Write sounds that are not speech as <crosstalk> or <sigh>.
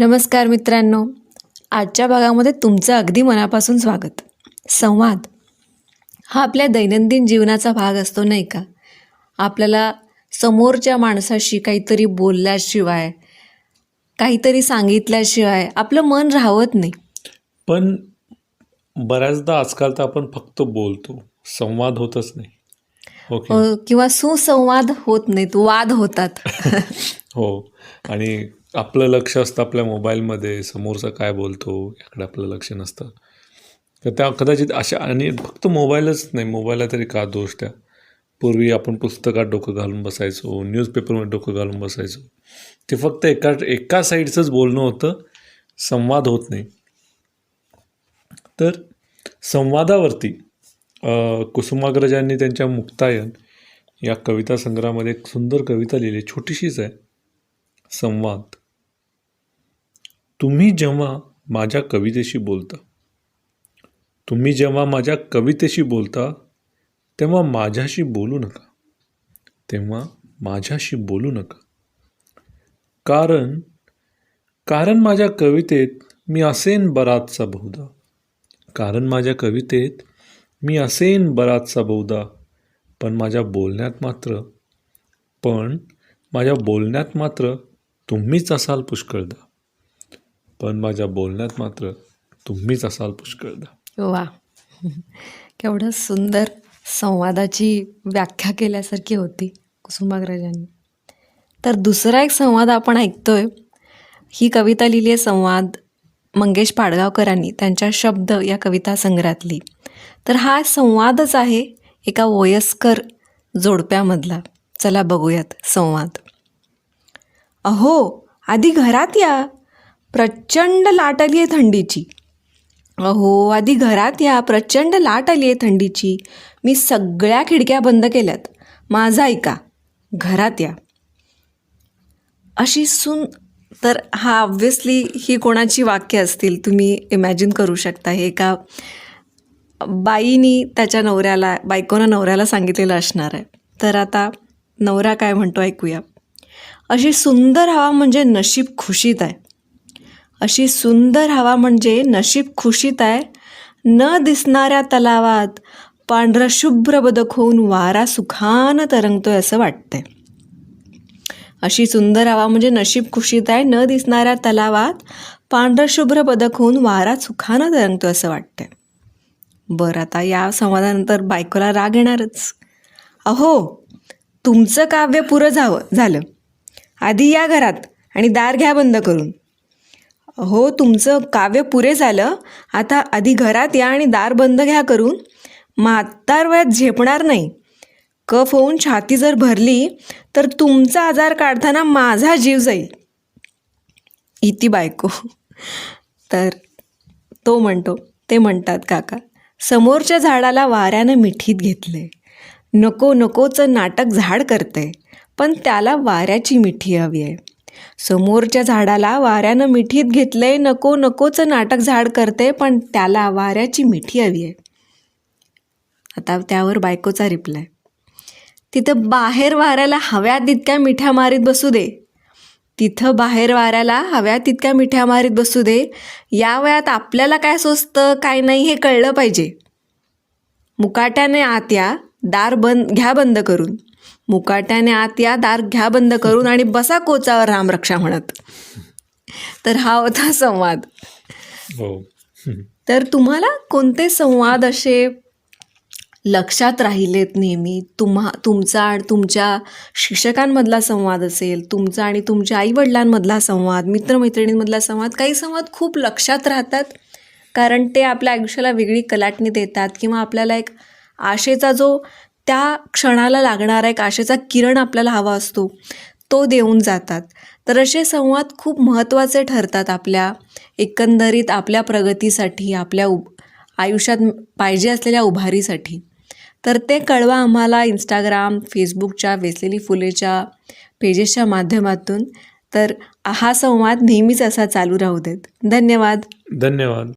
नमस्कार मित्रांनो. आजच्या भागामध्ये तुमचं अगदी मनापासून स्वागत. संवाद. हा आपल्या दैनंदिन जीवनाचा भाग असतो नाही का? आपल्याला समोरच्या माणसाशी काहीतरी बोलल्याशिवाय काहीतरी सांगितल्याशिवाय आपलं मन राहत नाही. पण बऱ्याचदा आजकाल तर आपण फक्त बोलतो. संवाद होतच नाही. ओके अ, किंवा सुसंवाद होत नाहीत वाद होतात. <laughs> हो. आणि आपलं लक्ष असतं आपल्या मोबाईलमध्ये समोरचा काय बोलतो याकडे आपलं लक्ष नसतं. तर त्या कदाचित अशा आणि फक्त मोबाईलच नाही मोबाईलला तरी का दोष त्या पूर्वी आपण पुस्तकात डोकं घालून बसायचो न्यूजपेपरमध्ये डोकं घालून बसायचो. ते फक्त एका एका साईडचंच बोलणं होतं संवाद होत नाही. तर संवादावरती कुसुमाग्रजांनी त्यांच्या मुक्तायन या कविता संग्रहामध्ये एक सुंदर कविता लिहिली छोटीशीच आहे संवाद. तुम्ही जेव्हा माझ्या कवितेशी बोलता तुम्ही जेव्हा माझ्या कवितेशी बोलता तेव्हा माझ्याशी बोलू नका. तेव्हा माझ्याशी बोलू नका. कारण कारण माझ्या कवितेत मी असेन बराचसा बहुधा. कारण माझ्या कवितेत मी असेन बराचसा बहुधा. पण माझ्या बोलण्यात मात्र पण माझ्या बोलण्यात मात्र तुम्हीच असाल पुष्कळदा. पण माझ्या बोलण्यात मात्र तुम्हीच असाल पुष्कळदा. वा. केवढं सुंदर संवादाची व्याख्या केल्यासारखी होती कुसुमाग्रजांनी. तर दुसरा एक संवाद आपण ऐकतोय. ही कविता लिहिली आहे संवाद मंगेश पाडगावकरांनी त्यांच्या शब्द या कविता संग्रहातली. तर हा संवादच आहे एका वयस्कर जोडप्यामधला. चला बघूयात संवाद. अहो आधी घरात या. प्रचंड लाट आली आहे थंडीची. अहो आधी घरात या प्रचंड लाट आली आहे थंडीची. मी सगळ्या खिडक्या बंद केल्यात. माझा ऐका घरात या. अशी सून तर हा ऑब्व्हियसली ही कोणाची वाक्य असतील तुम्ही इमॅजिन करू शकता. हे एका बाईनी त्याच्या नवऱ्याला बायकोनं नवऱ्याला सांगितलेलं असणार आहे. तर आता नवरा काय म्हणतो ऐकूया. अशी सुंदर हवा म्हणजे नशीब खुशीत आहे. अशी सुंदर हवा म्हणजे नशीब खुशीत आहे. न दिसणाऱ्या तलावात पांढरा शुभ्र बदक होऊन वारा सुखानं तरंगतोय असं वाटतंय. अशी सुंदर हवा म्हणजे नशीब खुशीत आहे. न दिसणाऱ्या तलावात पांढरं शुभ्र बदक होऊन वारा सुखानं तरंगतोय असं वाटतंय. बरं आता या संवादानंतर बायकोला राग येणारच. अहो तुमचं काव्य पुरं झावं झालं. आधी या घरात आणि दार घ्या बंद करून. हो तुमचं काव्य पुरे झालं. आता आधी घरात या आणि दार बंद घ्या करून. म्हातार वयात झेपणार नाही. कफ होऊन छाती जर भरली तर तुमचा आजार काढताना माझा जीव जाईल. इति बायको. तर तो म्हणतो ते म्हणतात काका समोरच्या झाडाला वाऱ्यानं मिठीत घेतले नको नकोचं नाटक झाड करतंय. पण त्याला वाऱ्याची मिठी हवी आहे. समोरच्या झाडाला वाऱ्यानं मिठीत घेतलंय नको नकोचं नाटक झाड करते पण त्याला वाऱ्याची मिठी हवी आहे. आता त्यावर बायकोचा रिप्लाय. तिथं बाहेर वाऱ्याला हव्या तितक्या मिठ्या मारीत बसू दे. तिथं बाहेर वाऱ्याला हव्या तितक्या मिठ्या मारीत बसू दे. या वयात आपल्याला काय सोचतं काय नाही हे कळलं पाहिजे. मुकाट्याने आत या. दार बंद घ्या बंद करून. मुकाट्याने आत या दार घ्या बंद करून आणि बसा कोचावर रामरक्षा म्हणत. तर हा होता संवाद. हो. तर तुम्हाला कोणते संवाद असे लक्षात राहिलेत नेहमी? तुम्हा तुमचा आणि तुमच्या शिक्षकांमधला संवाद असेल तुमचा आणि तुमच्या आईवडिलांमधला संवाद मित्रमैत्रिणींमधला संवाद काही संवाद खूप लक्षात राहतात. कारण ते आपल्या आयुष्याला वेगळी कलाटणी देतात किंवा आपल्याला एक आशेचा जो त्या क्षणाला लागणारा एक आशेचा किरण आपल्याला हवा असतो तो देऊन जातात. तर असे संवाद खूप महत्त्वाचे ठरतात आपल्या एकंदरीत आपल्या प्रगतीसाठी आपल्या उब आयुष्यात पाहिजे असलेल्या उभारीसाठी. तर ते कळवा आम्हाला इंस्टाग्राम फेसबुकच्या वेचलेली फुलेच्या पेजेसच्या माध्यमातून. तर हा संवाद नेहमीच असा चालू राहू देत. धन्यवाद. धन्यवाद.